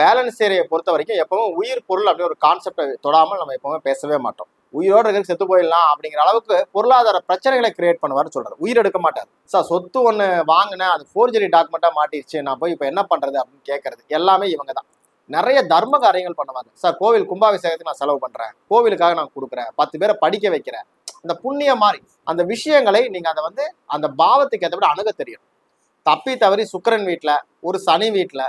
Balance ஏரியை பொறுத்த வரைக்கும் எப்பவும் உயிர் பொருள் அப்படி ஒரு கான்செப்டை தொடாமல் நம்ம எப்பவுமே பேசவே மாட்டோம். உயிரோடு இருக்க செத்து போயிடலாம் அப்படிங்கிற அளவுக்கு பொருளாதார பிரச்சனைகளை கிரியேட் பண்ணுவார்னு சொல்றாரு. உயிர் எடுக்க மாட்டார். சார் சொத்து ஒன்று வாங்கினேன் அது ஃபோர்ஜரி டாக்குமெண்ட்டாக மாட்டிடுச்சு நான் போய் இப்போ என்ன பண்றது அப்படின்னு கேட்கறது எல்லாமே இவங்க தான். நிறைய தர்ம காரியங்கள் பண்ணுவாங்க. சார் கோவில் கும்பாபிஷேகத்துக்கு நான் செலவு பண்றேன். கோவிலுக்காக நான் கொடுக்குறேன். பத்து பேரை படிக்க வைக்கிறேன். அந்த புண்ணிய மாதிரி அந்த விஷயங்களை நீங்க அதை வந்து அந்த பாவத்துக்கு ஏற்றபடி அணுக தெரியும். தப்பி தவறி சுக்கிரன் வீட்டில் ஒரு சனி வீட்டில்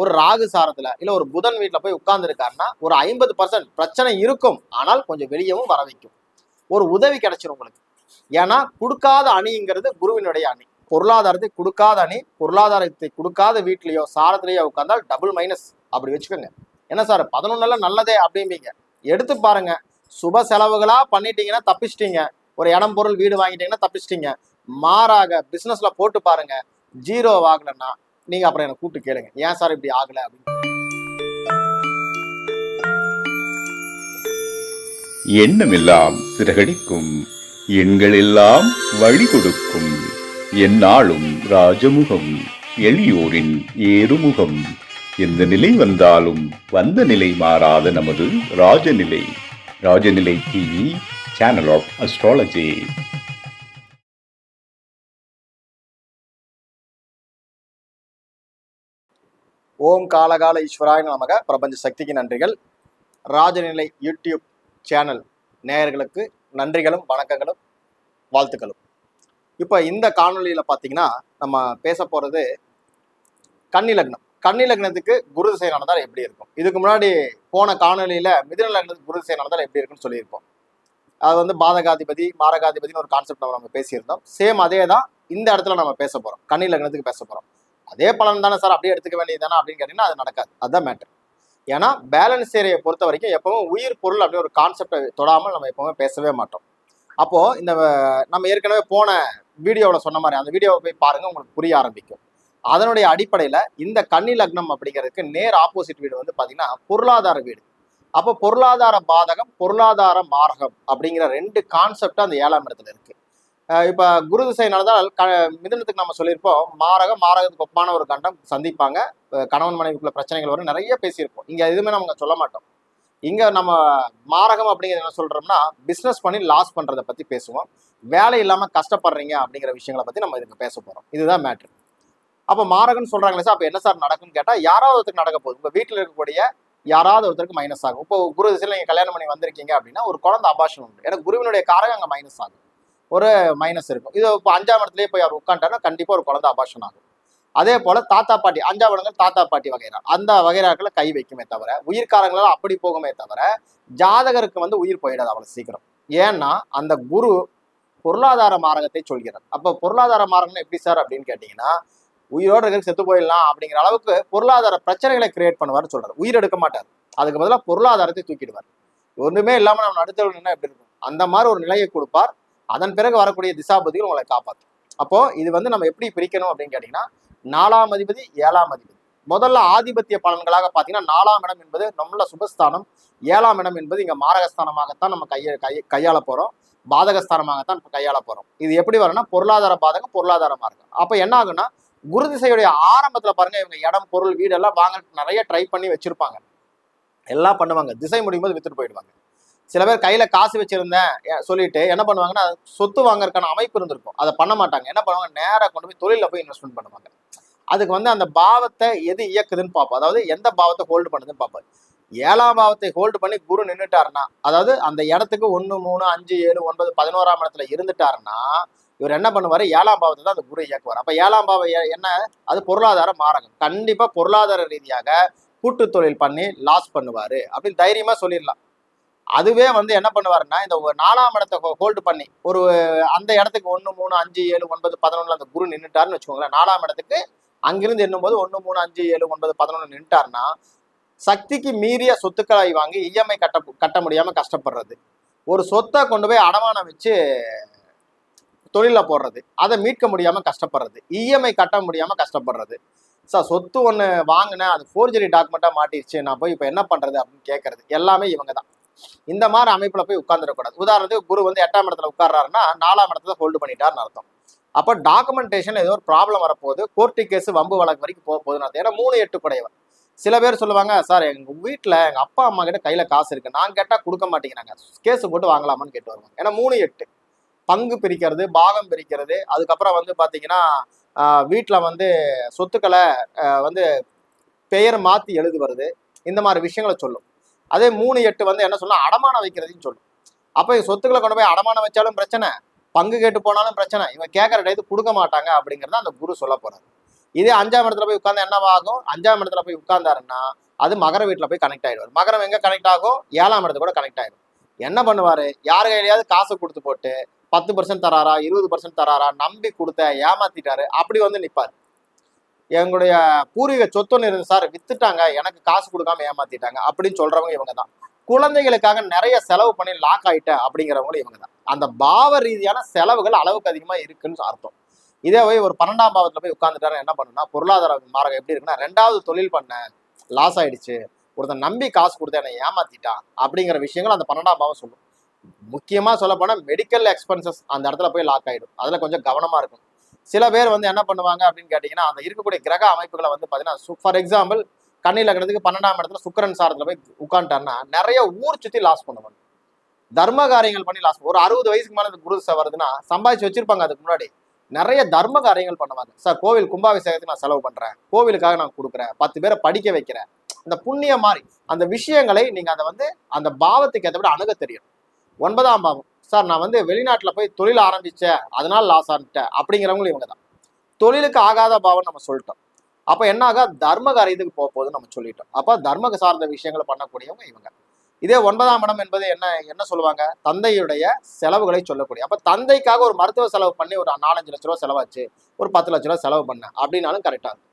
ஒரு ராகு சாரத்துல இல்ல ஒரு புதன் வீட்டில் போய் உட்கார்ந்துருக்காருன்னா ஒரு ஐம்பது பர்சன்ட் பிரச்சனை இருக்கும். ஆனால் கொஞ்சம் வெளியவும் வர வைக்கும். ஒரு உதவி கிடைச்சிரும் உங்களுக்கு. ஏன்னா கொடுக்காத அணிங்கிறது குருவினுடைய அணி. பொருளாதாரத்தை கொடுக்காத அணி பொருளாதாரத்தை கொடுக்காத வீட்லயோ சாரத்திலேயோ உட்கார்ந்தால் டபுள் மைனஸ் அப்படி வச்சுக்கோங்க. என்ன சார் பதினொன்னுல நல்லதே அப்படிம்பீங்க. எடுத்து பாருங்க. சுப செலவுகளா பண்ணிட்டீங்கன்னா தப்பிச்சிட்டீங்க. ஒரு இடம் பொருள் வீடு வாங்கிட்டீங்கன்னா தப்பிச்சிட்டீங்க. மாறாக பிசினஸ்ல போட்டு பாருங்க. ஜீரோ ஆகலன்னா நீங்க அப்புறம் எனக்கு கூப்பிட்டு கேளுங்க. ஏன் சார் இப்படி ஆகல அப்படின்னு எண்ணமெல்லாம் சிறகடிக்கும். எண்களெல்லாம் வழி கொடுக்கும் எந்நாளும் ராஜமுகம் எளியோரின் ஏறுமுகம். எந்த நிலை வந்தாலும் வந்த நிலை மாறாத நமது Rajanilai. Rajanilai TV channel of astrology ஓம் காலகால ஈஸ்வராய நமக. பிரபஞ்ச சக்திக்கு நன்றிகள். ராஜநிலை யூடியூப் சேனல் நேயர்களுக்கு நன்றிகளும் வணக்கங்களும் வாழ்த்துக்களும். இப்போ இந்த காணொலியில் பார்த்தீங்கன்னா நம்ம பேச போகிறது கன்னி லக்னம் கன்னி லக்னத்துக்கு குரு திசை நடந்தால் எப்படி இருக்கும்? இதுக்கு முன்னாடி போன காணொலியில் மிதுன லக்னத்துக்கு குரு திசை நடந்தால் எப்படி இருக்குன்னு சொல்லியிருப்போம். அது வந்து பாதகாதிபதி மாரகாதிபதினு ஒரு கான்செப்ட் நம்ம பேசியிருந்தோம். சேம் அதே தான் இந்த இடத்துல நம்ம பேச போகிறோம் கன்னி லக்னத்துக்கு பேச போகிறோம் அதே பலன் தானே சார்? அப்படியே எடுத்துக்க வேண்டியது தானே அப்படின்னு கேட்டீங்கன்னா அது நடக்காது. அதுதான் மேட்டர் ஏன்னா பேலன்ஸ் ஏரியை பொறுத்த வரைக்கும் எப்பவும் உயிர் பொருள் அப்படி ஒரு கான்செப்டை தொடாமல் நம்ம எப்பவுமே பேசவே மாட்டோம். அப்போ இந்த நம்ம ஏற்கனவே போன வீடியோவில் சொன்ன மாதிரி அந்த வீடியோவை போய் பாருங்க உங்களுக்கு புரிய ஆரம்பிக்கும். அதனுடைய அடிப்படையில் இந்த கன்னி லக்னம் அப்படிங்கிறதுக்கு நேர் ஆப்போசிட் வீடு வந்து பார்த்தீங்கன்னா பொருளாதார வீடு. அப்போ பொருளாதார பாதகம் பொருளாதார மார்க்கம் அப்படிங்கிற ரெண்டு கான்செப்ட் அந்த ஏழாம் இடத்துல இருக்குது இப்போ குரு திசை நடந்தால் க மிதனத்துக்கு நம்ம சொல்லியிருப்போம். மாரக மாரகத்துக்கு ஒப்பான ஒரு கண்டம் சந்திப்பாங்க. கணவன் மனைவிக்குள்ள பிரச்சனைகள் வரும். நிறைய பேசியிருப்போம். இங்கே எதுவுமே நம்ம சொல்ல மாட்டோம். இங்கே நம்ம மாரகம் அப்படிங்கிறது என்ன சொல்கிறோம்னா பிஸ்னஸ் பண்ணி லாஸ் பண்ணுறதை பற்றி பேசுவோம். வேலை இல்லாமல் கஷ்டப்படுறீங்க அப்படிங்கிற விஷயங்களை பற்றி நம்ம இதுக்கு பேச போகிறோம் இதுதான் மேட்ரு அப்போ மாரகம்னு சொல்கிறாங்களே சார் அப்போ என்ன சார் நடக்கும்னு கேட்டால் யாராவது ஒருத்தருக்கு நடக்க போகுது. உங்க வீட்டில் இருக்கக்கூடிய யாராவது ஒருத்தருக்கு மைனஸ் ஆகும். இப்போ குரு திசையில் நீங்கள் கல்யாணம் பண்ணி வந்திருக்கீங்க அப்படின்னா ஒரு குழந்தை அபாஷன் உண்டு. ஏன்னா குருவினுடைய காரகம் அங்கே மைனஸ் ஆகும் ஒரு மைனஸ் இருக்கும். இது இப்போ அஞ்சாம் இடத்துலயே போய் அவர் உட்காந்துட்டாருன்னா கண்டிப்பாக ஒரு குழந்தை அபாஷன் ஆகும். அதே போல தாத்தா பாட்டி அஞ்சாம் இடங்கள் தாத்தா பாட்டி வகைரா அந்த வகைராக்களை கை வைக்குமே தவிர உயிர்காரங்களால் அப்படி போகுமே தவிர ஜாதகருக்கு வந்து உயிர் போயிடாது அவ்வளோ சீக்கிரம். ஏன்னா அந்த குரு பொருளாதார மாரகத்தை சொல்கிறார். அப்போ பொருளாதார மாரகம் எப்படி சார் அப்படின்னு கேட்டிங்கன்னா உயிரோடு இருக்கிறது செத்து போயிடலாம் அப்படிங்கிற அளவுக்கு பொருளாதார பிரச்சனைகளை கிரியேட் பண்ணுவார்னு சொல்றாரு. உயிர் எடுக்க மாட்டார். அதுக்கு பதிலாக பொருளாதாரத்தை தூக்கிடுவார். ஒன்றுமே இல்லாமல் நம்ம நடுத்தல் எப்படி இருக்கும்? அந்த மாதிரி ஒரு நிலையை கொடுப்பார். அதன் பிறகு வரக்கூடிய திசாபதிகள் உங்களை காப்பாற்றும் அப்போ இது வந்து நம்ம எப்படி பிரிக்கணும் அப்படின்னு கேட்டீங்கன்னா நாலாம் அதிபதி ஏழாம் அதிபதி. முதல்ல ஆதிபத்திய பலன்களாக பார்த்தீங்கன்னா நாலாம் இடம் என்பது நம்மள சுபஸ்தானம் ஏழாம் இடம் என்பது இங்க மாரகஸ்தானமாகத்தான் நம்ம கைய கை கையாள போறோம். பாதகஸ்தானமாகத்தான் இப்போ கையாள போறோம். இது எப்படி வரும்னா பொருளாதார பாதகம் பொருளாதாரமாக இருக்கும் அப்ப என்ன ஆகுன்னா குரு திசையுடைய ஆரம்பத்துல பாருங்க இவங்க இடம் பொருள் வீடெல்லாம் வாங்க நிறைய ட்ரை பண்ணி வச்சிருப்பாங்க. எல்லாம் பண்ணுவாங்க. திசை முடியும் போது வித்துட்டு போயிடுவாங்க. சில பேர் கையில காசு வச்சிருந்தேன் சொல்லிட்டு என்ன பண்ணுவாங்கன்னா சொத்து வாங்குறதுக்கான அமைப்பு இருந்திருக்கும். அதை பண்ண மாட்டாங்க. என்ன பண்ணுவாங்க? நேரா கொண்டு போய் தொழில போய் இன்வெஸ்ட்மெண்ட் பண்ணுவாங்க. அதுக்கு வந்து அந்த பாவத்தை எது இயக்குதுன்னு பார்ப்போம் அதாவது எந்த பாவத்தை ஹோல்டு பண்ணுதுன்னு பார்ப்பாரு. ஏழாம் பாவத்தை ஹோல்டு பண்ணி குரு நின்றுட்டாருன்னா அதாவது அந்த இடத்துக்கு ஒன்று மூணு அஞ்சு ஏழு ஒன்பது பதினோராம் இடத்துல இருந்துட்டாருன்னா இவர் என்ன பண்ணுவாரு? ஏழாம் பாவத்தை தான் அந்த குரு இயக்குவார். அப்ப ஏழாம் பாவம் என்ன? அது பொருளாதார மாரகம். கண்டிப்பா பொருளாதார ரீதியாக கூட்டு தொழில் பண்ணி லாஸ் பண்ணுவாரு அப்படின்னு தைரியமா சொல்லிடலாம். அதுவே வந்து என்ன பண்ணுவாருன்னா இந்த ஒரு நாலாம் இடத்தை ஹோல்டு பண்ணி ஒரு அந்த இடத்துக்கு ஒன்று மூணு அஞ்சு ஏழு ஒன்பது பதினொன்றுல அந்த குரு நின்றுட்டாருன்னு வச்சுக்கோங்களேன். நாலாம் இடத்துக்கு அங்கிருந்து எண்ணும்போது ஒன்று மூணு அஞ்சு ஏழு ஒன்பது பதினொன்று நின்றுட்டாருன்னா சக்திக்கு மீறிய சொத்துக்களை வாங்கி இஎம்ஐ கட்ட கட்ட முடியாமல் கஷ்டப்படுறது. ஒரு சொத்தை கொண்டு போய் அடமானம் வச்சு தொழிலில் போடுறது. அதை மீட்க முடியாமல் கஷ்டப்படுறது. இஎம்ஐ கட்ட முடியாமல் கஷ்டப்படுறது. சார் சொத்து ஒன்று வாங்கினேன் அது ஃபோர்ஜரி டாக்குமெண்ட்டாக மாட்டிருச்சு நான் போய் இப்போ என்ன பண்ணுறது அப்படின்னு கேட்கறது எல்லாமே இவங்க தான் இந்த மாதிரி அமைப்புல போய் உட்கார்ந்துடக்கூடாது. உதாரணத்துக்கு குரு வந்து எட்டாம் இடத்துல உட்கார்றாருன்னா நாலாம் இடத்துல ஹோல்டு பண்ணிட்டாருன்னு அர்த்தம். அப்போ டாக்குமெண்டேஷன் ஏதோ ஒரு ப்ராப்ளம் வரப்போகுது. கோர்ட்டு கேஸ் வம்பு வழக்கு வரைக்கும் போக போகுதுன்னு அர்த்தம். ஏன்னா மூணு எட்டு குடையவர். சில பேர் சொல்லுவாங்க சார் எங்க வீட்டுல எங்க அப்பா அம்மா கிட்ட கையில காசு இருக்கு. நான் கேட்டா கொடுக்க மாட்டேங்கிறாங்க. கேஸ் போட்டு வாங்கலாமான்னு கேட்டு வருவாங்க. ஏன்னா மூணு எட்டு. பங்கு பிரிக்கிறது பாகம் பிரிக்கிறது அதுக்கப்புறம் வந்து பாத்தீங்கன்னா ஆஹ் வீட்டுல வந்து சொத்துக்களை வந்து பெயர் மாத்தி எழுதுவது இந்த மாதிரி விஷயங்களை சொல்லும். அதே மூணு எட்டு வந்து என்ன சொல்லலாம் அடமானம் வைக்கிறதுன்னு சொல்லும் அப்போ சொத்துக்களை கொண்டு போய் அடமானம் வச்சாலும் பிரச்சனை பங்கு கேட்டு போனாலும் பிரச்சனை. இவன் கேட்கற டயத்து கொடுக்க மாட்டாங்க அப்படிங்கிறத அந்த குரு சொல்ல போறாரு. இதே அஞ்சாம் இடத்துல போய் உட்காந்து என்னவாகும் அஞ்சாம் இடத்துல போய் உட்கார்ந்தாருன்னா அது மகர வீட்டில் போய் கனெக்ட் ஆகிடுவார் மகரம் எங்கே கனெக்ட் ஆகும்? ஏழாம் இடத்துல கூட கனெக்ட் ஆயிடும். என்ன பண்ணுவாரு? யார் கையிலையாவது காசு கொடுத்து போட்டு பத்து பர்சன்ட் தராரா இருபது பர்சன்ட் தராரா நம்பி கொடுத்த ஏமாத்திட்டாரு அப்படி வந்து நிற்பார் எங்களுடைய பூர்வீக சொத்துன்னு இருந்து சார் வித்துட்டாங்க. எனக்கு காசு கொடுக்காம ஏமாத்திட்டாங்க. அப்படின்னு சொல்றவங்க இவங்க தான். குழந்தைகளுக்காக நிறைய செலவு பண்ணி லாக் ஆயிட்டேன் அப்படிங்கிறவங்களும் இவங்க தான். அந்த பாவ ரீதியான செலவுகள் அளவுக்கு அதிகமா இருக்குன்னு அர்த்தம். இதே போய் ஒரு பன்னெண்டாம் பாவத்துல போய் உட்காந்துட்டாரு என்ன பண்ணுன்னா பொருளாதார மார்க்கம் எப்படி இருக்குன்னா ரெண்டாவது தொழில் பண்ண லாஸ் ஆயிடுச்சு. ஒருத்தன் நம்பி காசு கொடுத்த என்னை ஏமாத்திட்டான் அப்படிங்கிற விஷயங்கள் அந்த பன்னெண்டாம் பாவம் சொல்லும். முக்கியமா சொல்ல போனா மெடிக்கல் எக்ஸ்பென்சஸ் அந்த இடத்துல போய் லாக் ஆயிடும். அதுல கொஞ்சம் கவனமா இருக்கும் சில பேர் வந்து என்ன பண்ணுவாங்க அப்படின்னு கேட்டீங்கன்னா அந்த இருக்கக்கூடிய கிரக அமைப்புகளை வந்து பாத்தீங்கன்னா ஃபார் எக்ஸாம்பிள் கண்ணில் இருக்கிறதுக்கு பன்னெண்டாம் இடத்துல சுக்கிரன் சாரத்தில் போய் உட்காந்துட்டாருன்னா நிறைய ஊர் சுத்தி லாஸ் பண்ணுவாங்க. தர்ம காரியங்கள் பண்ணி லாஸ் ஒரு அறுபது வயசுக்கு மேலே இந்த குரு வருதுன்னா சம்பாதிச்சு வச்சிருப்பாங்க அதுக்கு முன்னாடி. நிறைய தர்ம காரியங்கள் பண்ணுவாங்க. சார் கோவில் கும்பாபிஷேகத்துக்கு நான் செலவு பண்றேன். கோவிலுக்காக நான் கொடுக்குறேன். பத்து பேரை படிக்க வைக்கிறேன். அந்த புண்ணிய மாதிரி அந்த விஷயங்களை நீங்க அதை வந்து அந்த பாவத்துக்கு ஏற்றபடி அணுக தெரியும். ஒன்பதாம் பாவம். சார் நான் வந்து வெளிநாட்டில் போய் தொழில் ஆரம்பித்தேன் அதனால் லாஸ் ஆனிட்டேன். அப்படிங்கிறவங்களும் இவங்க தான் தொழிலுக்கு ஆகாத பாவம் நம்ம சொல்லிட்டோம். அப்போ என்ன ஆகா? தர்ம போக போகுதுன்னு நம்ம சொல்லிட்டோம். அப்போ தர்மக சார்ந்த விஷயங்களை பண்ணக்கூடியவங்க இவங்க. இதே ஒன்பதாம் இடம் என்பது என்ன என்ன சொல்லுவாங்க? தந்தையுடைய செலவுகளை சொல்லக்கூடிய. அப்போ தந்தைக்காக ஒரு மருத்துவ செலவு பண்ணி ஒரு நாலஞ்சு லட்ச ரூபா செலவாச்சு. ஒரு பத்து லட்ச ரூபா செலவு பண்ணேன். அப்படின்னாலும் கரெக்டாக இருக்கும்.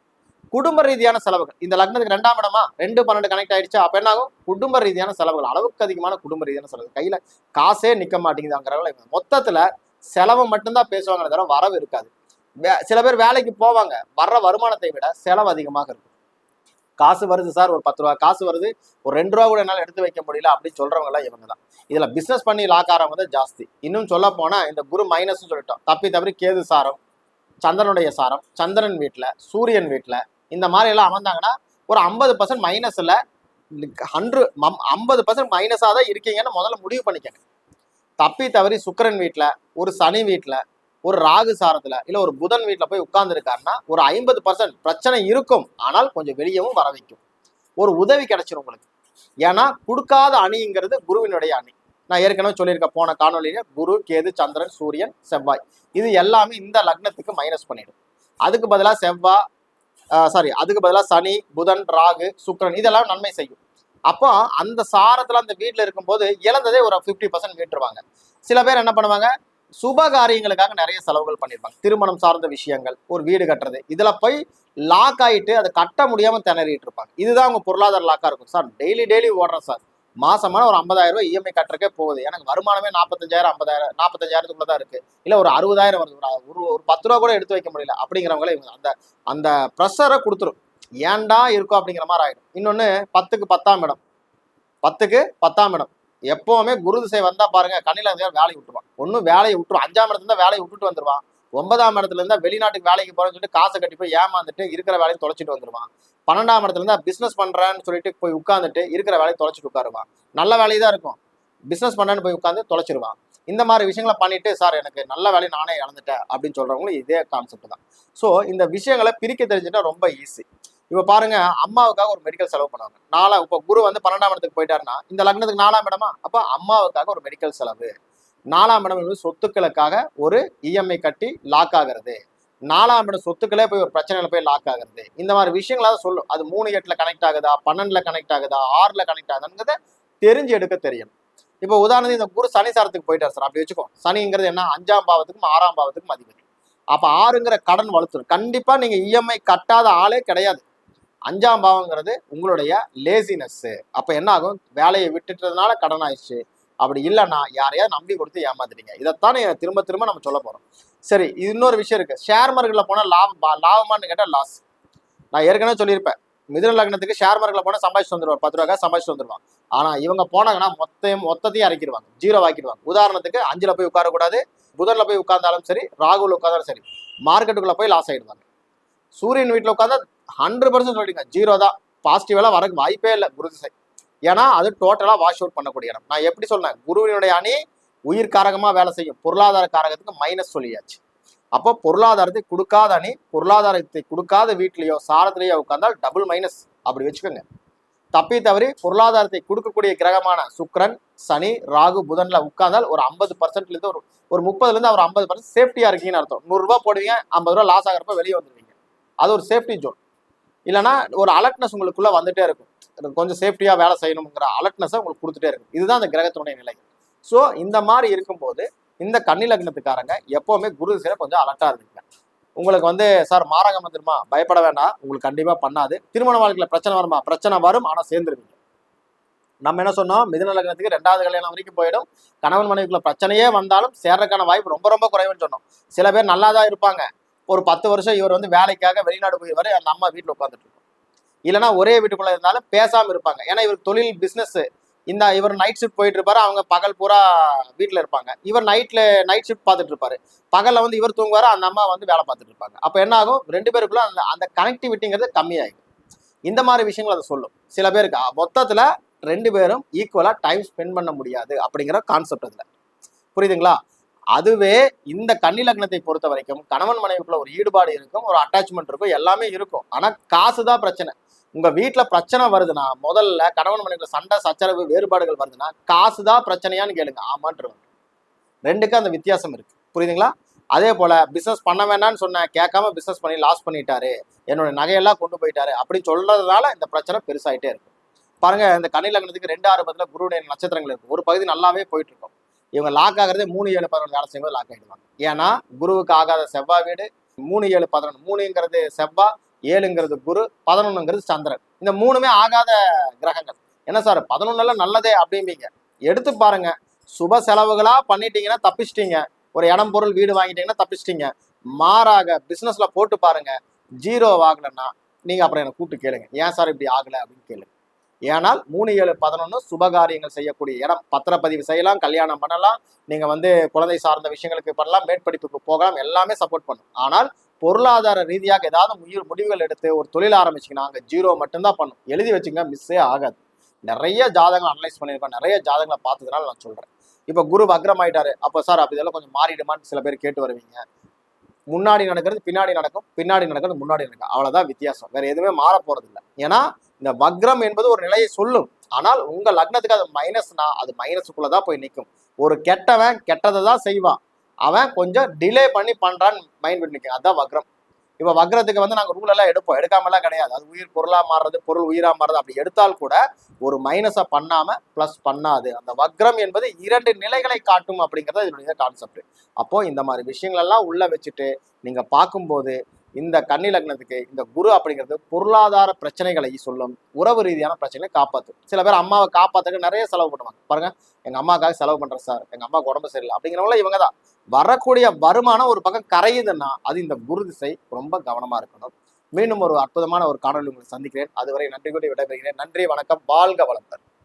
குடும்ப ரீதியான செலவுகள். இந்த லக்னத்துக்கு ரெண்டாம் இடமா? ரெண்டு பன்னெண்டு கனெக்ட் ஆயிடுச்சு. அப்ப என்ன ஆகும் குடும்ப ரீதியான செலவுகள். அளவுக்கு அதிகமான குடும்ப ரீதியான செலவு கையில காசே நிக்க மாட்டேங்குதாங்கிறவங்கள மொத்தத்துல செலவை மட்டும்தான் பேசுவாங்க தவிர வரவு இருக்காது. வே- சில பேர் வேலைக்கு போவாங்க. வர்ற வருமானத்தை விட செலவு அதிகமாக இருக்கும். காசு வருது சார் ஒரு பத்து ரூபா. காசு வருது ஒரு ரெண்டு ரூபா கூட என்னால் எடுத்து வைக்க முடியல அப்படின்னு சொல்றவங்க எல்லாம் இவங்க தான். இதுல பிசினஸ் பண்ணி லாக் ஆறவங்க தான் ஜாஸ்தி. இன்னும் சொல்ல போனா இந்த குரு மைனஸ் சொல்லிட்டோம். தப்பி தவறி கேது சாரம் சந்திரனுடைய சாரம் சந்திரன் வீட்டில் சூரியன் வீட்டில் இந்த மாதிரி எல்லாம் அமர்ந்தாங்கன்னா ஒரு ஐம்பது பர்சன்ட் மைனஸ்ல ஹண்ட்ரட் ஐம்பது பர்சன்ட் மைனஸாக தான் இருக்கீங்கன்னு முதல்ல முடிவு பண்ணிக்கங்க. தப்பி தவறி சுக்கிரன் வீட்டில் ஒரு சனி வீட்டில் ஒரு ராகு சாரத்தில் இல்லை ஒரு புதன் வீட்டில் போய் உட்கார்ந்துருக்காருன்னா ஒரு ஐம்பது பர்சன்ட் பிரச்சனை இருக்கும். ஆனால் கொஞ்சம் வெளியவும் வர வைக்கும். ஒரு உதவி கிடைச்சிரும் உங்களுக்கு. ஏன்னா கொடுக்காத அணிங்கிறது குருவினுடைய அணி. நான் ஏற்கனவே சொல்லியிருக்கேன் போன காணொலியில குரு கேது சந்திரன் சூரியன் செவ்வாய். இது எல்லாமே இந்த லக்னத்துக்கு மைனஸ் பண்ணிடும். அதுக்கு பதிலாக செவ்வாய் சாரி அதுக்கு பதிலாக சனி புதன் ராகு சுக்கரன் இதெல்லாம் நன்மை செய்யும். அப்போ அந்த சாரத்தில் அந்த வீட்டில் இருக்கும்போது இழந்ததே ஒரு ஃபிஃப்டி பர்சன்ட் மீட்டுருவாங்க. சில பேர் என்ன பண்ணுவாங்க? சுப காரியங்களுக்காக நிறைய செலவுகள் பண்ணியிருப்பாங்க திருமணம் சார்ந்த விஷயங்கள் ஒரு வீடு கட்டுறது இதில் போய் லாக் ஆகிட்டு அதை கட்ட முடியாமல் திணறிட்டு இருப்பாங்க. இதுதான் அவங்க பொருளாதார லாக்காக இருக்கும். சார் டெய்லி டெய்லி ஓடுறேன் சார். மாசமான ஒரு ஐம்பதாயிரம் ரூபாய் இஎம்ஐ கட்டுறக்கே போகுது. எனக்கு வருமானமே நாற்பத்தஞ்சாயிரம் ஐம்பதாயிரம் நாற்பத்தஞ்சாயிரத்துக்குள்ள தான் இருக்கு. இல்லை ஒரு அறுபதாயிரம் வருது. ஒரு- ஒரு பத்து ரூபா கூட எடுத்து வைக்க முடியல. அப்படிங்கிறவங்களே இவங்க அந்த அந்த ப்ரெஷரை கொடுத்துரும். ஏன்டா இருக்கும் அப்படிங்கிற மாதிரி ஆயிடும். இன்னொன்னு பத்துக்கு பத்தாம் இடம். பத்துக்கு பத்தாம் இடம். எப்பவுமே குரு திசை வந்தா பாருங்க கண்ணில இருந்து வேலையை விட்டுருவான். ஒன்றும் வேலையை விட்டுருவான் அஞ்சாம் இடத்துல வேலையை விட்டுட்டு வந்துருவான். ஒன்பதாம் இடத்துல இருந்தால் வெளிநாட்டுக்கு வேலைக்கு போறேன்னு சொல்லிட்டு காசை கட்டி போய் ஏமாந்துட்டு இருக்கிற வேலையை தொலைச்சிட்டு வந்துருவான். பன்னெண்டாம் இடத்துல இருந்தா பிசினஸ் பண்றேன்னு சொல்லிட்டு போய் உட்காந்துட்டு இருக்கிற வேலையை தொலைச்சிட்டு உட்காருவான் நல்ல வேலையை தான் இருக்கும். பிசினஸ் பண்றேன்னு போய் உட்காந்து தொலைச்சிருவான் இந்த மாதிரி விஷயங்களை பண்ணிட்டு சார் எனக்கு நல்ல வேலையை நானே இழந்துட்டேன் அப்படின்னு சொல்றவங்களும் இதே கான்செப்ட் தான். ஸோ இந்த விஷயங்களை பிரிக்க தெரிஞ்சுட்டா ரொம்ப ஈஸி இப்போ பாருங்க அம்மாவுக்காக ஒரு மெடிக்கல் செலவு பண்ணுவாங்க. நாலா இப்போ குரு வந்து பன்னெண்டாம் இடத்துக்கு போயிட்டாருன்னா இந்த லக்னத்துக்கு நாலாம் இடமா? அப்போ அம்மாவுக்காக ஒரு மெடிக்கல் செலவு. நாலாம் இடம் என்பது சொத்துக்களுக்காக ஒரு இஎம்ஐ கட்டி லாக் ஆகிறது. நாலாம் இடம் சொத்துக்களே போய் ஒரு பிரச்சனையில போய் லாக் ஆகுறது. இந்த மாதிரி விஷயங்களாவது சொல்லும் அது மூணு எட்டுல கனெக்ட் ஆகுதா பன்னெண்டுல கனெக்ட் ஆகுதா ஆறுல கனெக்ட் ஆகுதாங்கிறத தெரிஞ்சு எடுக்க தெரியும். இப்போ உதாரணத்துக்கு இந்த குரு சனி சாரத்துக்கு போயிட்டார் சார். அப்படி வச்சுக்கோ சனிங்கிறது என்ன? அஞ்சாம் பாவத்துக்கும் ஆறாம் பாவத்துக்கும் அதிபதி. அப்போ ஆறுங்கிற கடன் வலுத்துரும். கண்டிப்பா நீங்க இஎம்ஐ கட்டாத ஆளே கிடையாது. அஞ்சாம் பாவங்கிறது உங்களுடைய லேசினஸ் அப்ப என்ன ஆகும்? வேலையை விட்டுட்டதுனால கடன் ஆயிடுச்சு அப்படி இல்லைன்னா யாரையாவது நம்பி கொடுத்து ஏமாத்துறீங்க. இதைத்தான் திரும்ப திரும்ப நம்ம சொல்ல போறோம். சரி இன்னொரு விஷயம் இருக்கு. ஷேர் மார்க்கெட்ல போனா லாபம் லாபமானு லாபமான்னு கேட்டா லாஸ் நான் ஏற்கனவே சொல்லியிருப்பேன். மிதுன லக்னத்துக்கு ஷேர் மார்க்கெட்ல போனா சம்பாதிச்சு வந்துருவார் பத்து ரூபாய் சம்பாதிச்சு வந்துருவான் ஆனா இவங்க போனாங்கன்னா மொத்தையும் மொத்தத்தையும் இறக்கிடுவாங்க. ஜீரோ ஆக்கிடுவாங்க. உதாரணத்துக்கு அஞ்சுல போய் உட்காரக்கூடாது. புதன்ல போய் உட்கார்ந்தாலும் சரி ராகுல் உட்கார்ந்தாலும் சரி மார்க்கெட்டுக்குள்ள போய் லாஸ் ஆயிடுவாங்க. சூரியன் வீட்டில் உட்காந்தா ஹண்ட்ரட் பர்சன்ட் சொல்லிடுங்க ஜீரோ தான். பாசிட்டிவெல்லாம் வரக்கு வாய்ப்பே இல்லை. குரு திசை ஏன்னா அது டோட்டலாக வாஷ் அவுட் பண்ணக்கூடிய இடம். நான் எப்படி சொன்னேன் குருவினுடைய அணி உயிர் காரகமாக வேலை செய்யும். பொருளாதார காரகத்துக்கு மைனஸ் சொல்லியாச்சு. அப்போ பொருளாதாரத்தை கொடுக்காத அணி பொருளாதாரத்தை கொடுக்காத வீட்லேயோ சாரத்திலேயோ உட்காந்தால் டபுள் மைனஸ் அப்படி வச்சுக்கோங்க. தப்பி தவறி பொருளாதாரத்தை கொடுக்கக்கூடிய கிரகமான சுக்ரன் சனி ராகு புதன்ல உட்கார்ந்தால் ஒரு ஐம்பது பர்சன்ட்லேருந்து ஒரு ஒரு முப்பதுலேருந்து ஒரு ஐம்பது பர்சன்ட் சேஃப்டியாக இருக்கீங்கன்னு அர்த்தம். நூறுரூவா போடுவீங்க ஐம்பது ரூபா லாஸ் ஆகிறப்ப வெளியே வந்துடுவீங்க அது ஒரு சேஃப்டி ஜோன் இல்லைன்னா ஒரு அலர்ட்னஸ் உங்களுக்குள்ளே வந்துட்டே இருக்கும். கொஞ்சம் சேஃப்டியாக வேலை செய்யணுங்கிற அலர்ட்னஸை உங்களுக்கு கொடுத்துட்டே இருக்கும். இதுதான் அந்த கிரகத்தினுடைய நிலை ஸோ இந்த மாதிரி இருக்கும்போது இந்த கன்னி லக்னத்துக்காரங்க எப்போவுமே குரு திசையில கொஞ்சம் அலர்ட்டாக இருந்துங்க உங்களுக்கு வந்து சார் மாரகம் வந்துருமா? பயப்பட வேண்டாம் உங்களுக்கு கண்டிப்பாக பண்ணாது. திருமண வாழ்க்கையில் பிரச்சனை வருமா? பிரச்சனை வரும் ஆனால் சேர்ந்துருவீங்க. நம்ம என்ன சொன்னோம்? மிதுன லக்னத்துக்கு ரெண்டாவது கல்யாணம் வரைக்கும் போயிடும். கணவன் மனைவிக்குள்ள பிரச்சனையே வந்தாலும் சேர்றதுக்கான வாய்ப்பு ரொம்ப ரொம்ப குறைவுன்னு சொன்னோம். சில பேர் நல்லா தான் இருப்பாங்க. ஒரு பத்து வருஷம் இவர் வந்து வேலைக்காக வெளிநாடு போயிடுவாரு அந்த அம்மா வீட்டில் உட்காந்துட்டு இருக்கும் இல்லைன்னா ஒரே வீட்டுக்குள்ள இருந்தாலும் பேசாம இருப்பாங்க. ஏன்னா இவர் தொழில் பிஸ்னஸ்ஸு இந்த இவர் நைட் ஷிஃப்ட் போயிட்டு இருப்பாரு அவங்க பகல் பூரா வீட்டில் இருப்பாங்க. இவர் நைட்ல நைட் ஷிஃப்ட் பார்த்துட்டு இருப்பாரு பகல்ல வந்து இவர் தூங்குவாரு அந்த அம்மா வந்து வேலை பார்த்துட்டு இருப்பாங்க அப்போ என்ன ஆகும்? ரெண்டு பேருக்குள்ள அந்த அந்த கனெக்டிவிட்டிங்கிறது கம்மியாயிடும். இந்த மாதிரி விஷயங்கள் அதை சொல்லும். சில பேருக்கு மொத்தத்துல ரெண்டு பேரும் ஈக்குவலா டைம் ஸ்பெண்ட் பண்ண முடியாது அப்படிங்கிற கான்செப்ட் அதுல. புரியுதுங்களா? அதுவே இந்த கன்னி லக்னத்தை பொறுத்த வரைக்கும் கணவன் மனைவிக்குள்ள ஒரு ஈடுபாடு இருக்கும் ஒரு அட்டாச்மெண்ட் இருக்கும் எல்லாமே இருக்கும். ஆனா காசு தான் பிரச்சனை. உங்க வீட்டில் பிரச்சனை வருதுன்னா முதல்ல கணவன் மனைவிக்குள்ள சண்டை சச்சரவு வேறுபாடுகள் வருதுன்னா காசு தான் பிரச்சனையான்னு கேளுங்க. ஆமான்ட்டு ரெண்டுக்கும் அந்த வித்தியாசம் இருக்கு. புரியுதுங்களா? அதே போல பிசினஸ் பண்ண வேணாம்னு சொன்னேன் கேட்காம பிசினஸ் பண்ணி லாஸ் பண்ணிட்டாரு. என்னோட நகையெல்லாம் கொண்டு போயிட்டாரு. அப்படி சொல்றதுனால இந்த பிரச்சனை பெருசாயிட்டே இருக்கும். பாருங்க இந்த கன்னி லக்னத்துக்கு ரெண்டு ஆறு பத்துல குருடைய நட்சத்திரங்கள் இருக்குது ஒரு பகுதி நல்லாவே போயிட்டு இருக்கும் இவங்க லாக் ஆகிறதே மூணு ஏழு பதினொன்று வேலை செய்யும்போது லாக் ஆகிடுவாங்க ஏன்னா குருவுக்கு ஆகாத செவ்வாய் வீடு மூணு ஏழு பதினொன்று மூணுங்கிறது செவ்வாய் ஏழுங்கிறது குரு பதினொன்னுங்கிறது சந்திரன். இந்த மூணுமே ஆகாத கிரகங்கள். என்ன சார்? பதினொன்னுல நல்லதே அப்படிம்பீங்க. எடுத்து பாருங்க. சுப செலவுகளா பண்ணிட்டீங்கன்னா தப்பிச்சிட்டீங்க. ஒரு இடம் பொருள் வீடு வாங்கிட்டீங்கன்னா தப்பிச்சிட்டீங்க. மாறாக பிசினஸ்ல போட்டு பாருங்க. ஜீரோ ஆகலைன்னா நீங்க அப்புறம் எனக்கு கூப்பிட்டு கேளுங்க. ஏன் சார் இப்படி ஆகலை அப்படின்னு கேளுங்க. ஏனால் மூணு ஏழு பதினொன்று சுபகாரியங்கள் செய்யக்கூடிய இடம். பத்திரப்பதிவு செய்யலாம் கல்யாணம் பண்ணலாம். நீங்கள் வந்து குழந்தை சார்ந்த விஷயங்களுக்கு பண்ணலாம் மேற்படிப்புக்கு போகலாம். எல்லாமே சப்போர்ட் பண்ணும். ஆனால் பொருளாதார ரீதியாக ஏதாவது முயல் முடிவுகள் எடுத்து ஒரு தொழில் ஆரம்பிச்சிங்கன்னா அங்கே ஜீரோ மட்டும்தான் பண்ணும். எழுதி வச்சுங்க மிஸ்ஸே ஆகாது. நிறைய ஜாதகங்கள் அனலைஸ் பண்ணியிருக்கோம் நிறைய ஜாதகங்களை பார்த்ததுனால நான் சொல்கிறேன் இப்போ குரு வக்ரமாயிட்டாரு. அப்போ சார் அப்படி இதெல்லாம் கொஞ்சம் மாறிடுமான்னு சில பேர் கேட்டு வருவீங்க. முன்னாடி நடக்கிறது பின்னாடி நடக்கும். பின்னாடி நடக்கிறது முன்னாடி நடக்கும். அவ்வளோதான் வித்தியாசம். வேற எதுவுமே மாற போறது இல்லை ஏன்னா இந்த வக்ரம் என்பது ஒரு நிலையை சொல்லும். ஆனால் உங்க லக்னத்துக்கு அது மைனஸ்னா அது மைனஸுக்குள்ளதான் போய் நிற்கும் ஒரு கெட்டவன் கெட்டதை தான் செய்வான். அவன் கொஞ்சம் டிலே பண்ணி பண்ணுறான்னு மைண்ட் பண்ணிக்க அதுதான் அதான் வக்ரம். இப்போ வக்ரத்துக்கு வந்து நாங்கள் ரூல் எல்லாம் எடுப்போம். எடுக்காமலாம் கிடையாது. அது உயிர் பொருளாக மாறுறது பொருள் உயிராக மாறுறது அப்படி எடுத்தால் கூட ஒரு மைனஸை பண்ணாமல் ப்ளஸ் பண்ணாது. அந்த வக்ரம் என்பது இரண்டு நிலைகளை காட்டும் அப்படிங்கிறது இதனுடைய கான்செப்ட் அப்போ இந்த மாதிரி விஷயங்களெல்லாம் உள்ளே வச்சுட்டு நீங்கள் பார்க்கும்போது இந்த கன்னி லக்னத்துக்கு இந்த குரு அப்படிங்கிறது பொருளாதார பிரச்சனைகளை சொல்லும் உறவு ரீதியான பிரச்சனைகளை காப்பாற்றும் சில பேர் அம்மாவை காப்பாத்துக்கு நிறைய செலவு பண்ணுவாங்க. பாருங்க எங்க அம்மாக்காக செலவு பண்றேன் சார் எங்க அம்மாவுக்கு உடம்பு சரியில்லை அப்படிங்கிறவங்கள இவங்க தான். வரக்கூடிய வருமானம் ஒரு பக்கம் கரையுதுன்னா அது இந்த குரு திசை ரொம்ப கவனமா இருக்கணும். மீண்டும் ஒரு அற்புதமான ஒரு காணொலி உங்களை சந்திக்கிறேன். அதுவரை நன்றி கூட்டி விடைபெறுகிறேன். நன்றி வணக்கம் வாழ்க வளர்த்தர்